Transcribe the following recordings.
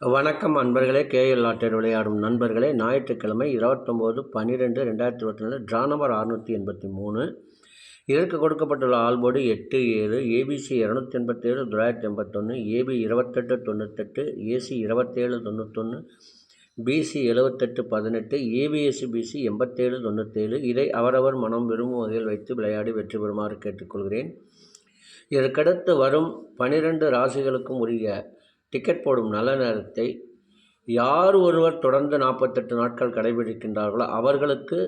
வணக்கம் அன்பர்களே KL lottery விளையாடும் நண்பர்களே. ஞாயிற்றுக்கிழமை இருபத்தொம்போது பன்னிரெண்டு ரெண்டாயிரத்தி இருபத்தி நாலு ட்ரா நம்பர் அறுநூற்றி எண்பத்தி மூணு இதற்கு கொடுக்கப்பட்டுள்ள ஆல்போர்டு எட்டு ஏழு ஏபிசி இரநூத்தி எண்பத்தேழு தொள்ளாயிரத்தி எண்பத்தொன்று ஏபி இருபத்தெட்டு தொண்ணூத்தெட்டு ஏசி இருபத்தேழு தொண்ணூத்தொன்று பிசி எழுபத்தெட்டு பதினெட்டு ஏபிஎஸ்சி பிசி எண்பத்தேழு தொண்ணூற்றேழு இதை அவரவர் மனம் விரும்பும் வகையில் வைத்து விளையாடி வெற்றி பெறுமாறு கேட்டுக்கொள்கிறேன். இதற்கடுத்து வரும் பனிரெண்டு ராசிகளுக்கும் உரிய டிக்கெட் போடும் நல்ல நேரத்தை யார் ஒருவர் தொடர்ந்து நாற்பத்தெட்டு நாட்கள் கடைபிடிக்கின்றார்களோ அவர்களுக்கு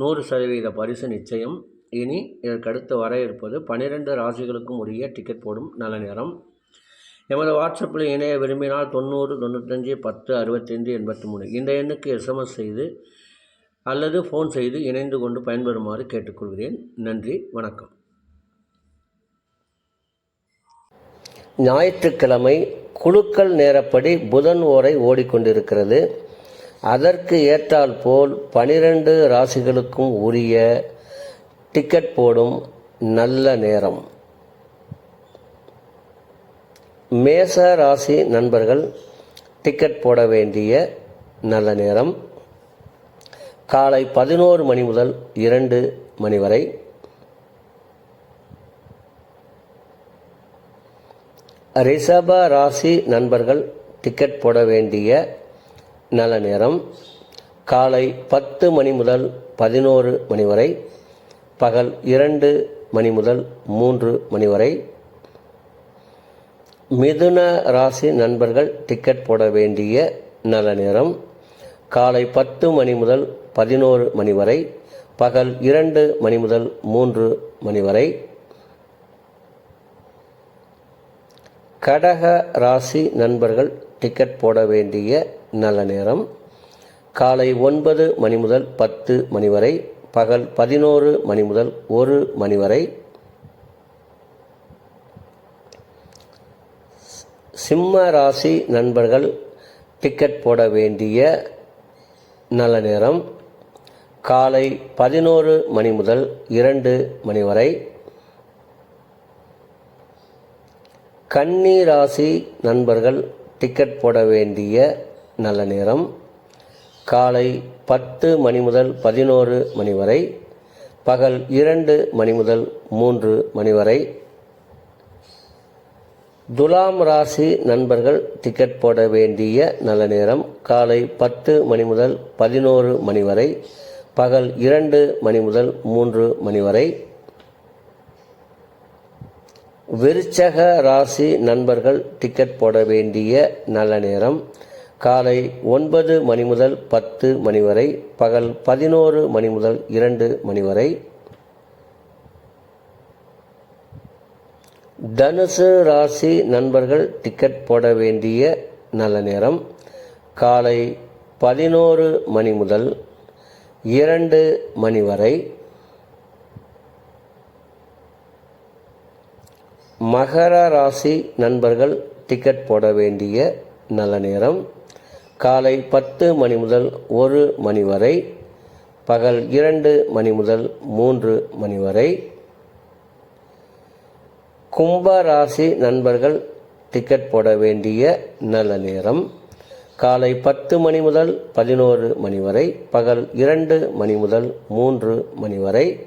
நூறு சதவீத பரிசு நிச்சயம். இனி இதற்கடுத்து வர இருப்பது பன்னிரெண்டு ராசிகளுக்கும் உரிய டிக்கெட் போடும் நல்ல நேரம். எமது வாட்ஸ்அப்பில் இணைய விரும்பினால் தொண்ணூறு தொண்ணூத்தஞ்சு பத்து அறுபத்தைந்து எண்பத்தி மூணு இந்த எண்ணுக்கு எஸ்எம்எஸ் செய்து அல்லது ஃபோன் செய்து இணைந்து கொண்டு பயன்பெறுமாறு கேட்டுக்கொள்கிறேன். நன்றி வணக்கம். ஞாயிற்றுக்கிழமை குழுக்கள் நேரப்படி புதன் ஓரை ஓடிக்கொண்டிருக்கிறது. அதற்கு ஏற்றால் போல் பனிரெண்டு ராசிகளுக்கும் உரிய டிக்கெட் போடும் நல்ல நேரம். மேச ராசி நண்பர்கள் டிக்கெட் போட வேண்டிய நல்ல நேரம். காலை பதினோரு மணி முதல் இரண்டு மணி வரை ரிஷப ராசி நண்பர்கள் டிக்கெட் போட வேண்டிய நல்ல நேரம். காலை பத்து மணி முதல் பதினோரு மணி வரை பகல் இரண்டு மணி முதல் மூன்று மணி வரை. மிதுன ராசி நண்பர்கள் டிக்கெட் போட வேண்டிய நல்ல நேரம். காலை பத்து மணி முதல் பதினோரு மணி வரை பகல் இரண்டு மணி முதல் மூன்று மணி வரை. கடக ராசி நண்பர்கள் டிக்கெட் போட வேண்டிய நல்ல நேரம். காலை ஒன்பது மணி முதல் பத்து மணி வரை பகல் பதினோரு மணி முதல் ஒரு மணி வரை. சிம்ம ராசி நண்பர்கள் டிக்கெட் போட வேண்டிய நல்ல நேரம். காலை பதினோரு மணி முதல் இரண்டு மணி வரை கன்னி ராசி நண்பர்கள் டிக்கெட் போட வேண்டிய நல்ல நேரம். காலை பத்து மணி முதல் பதினோரு மணி வரை பகல் இரண்டு மணி முதல் மூன்று மணி வரை. துலாம் ராசி நண்பர்கள் டிக்கெட் போட வேண்டிய நல்ல நேரம். காலை பத்து மணி முதல் பதினோரு மணி வரை பகல் இரண்டு மணி முதல் மூன்று மணி வரை. விருச்சக ராசி நண்பர்கள் டிக்கெட் போட வேண்டிய நல்ல நேரம். காலை ஒன்பது மணி முதல் பத்து மணி வரை பகல் பதினோரு மணி முதல் இரண்டு மணி வரை. தனுசு ராசி நண்பர்கள் டிக்கெட் போட வேண்டிய நல்ல நேரம். காலை பதினோரு மணி முதல் இரண்டு மணி வரை மகர ராசி நண்பர்கள் டிக்கெட் போட வேண்டிய நல்ல நேரம். காலை பத்து மணி முதல் ஒரு மணி வரை பகல் இரண்டு மணி முதல் மூன்று மணி வரை. கும்ப ராசி நண்பர்கள் டிக்கெட் போட வேண்டிய நல்ல நேரம். காலை பத்து மணி முதல் பதினோரு மணி வரை பகல் இரண்டு மணி முதல் மூன்று மணி வரை.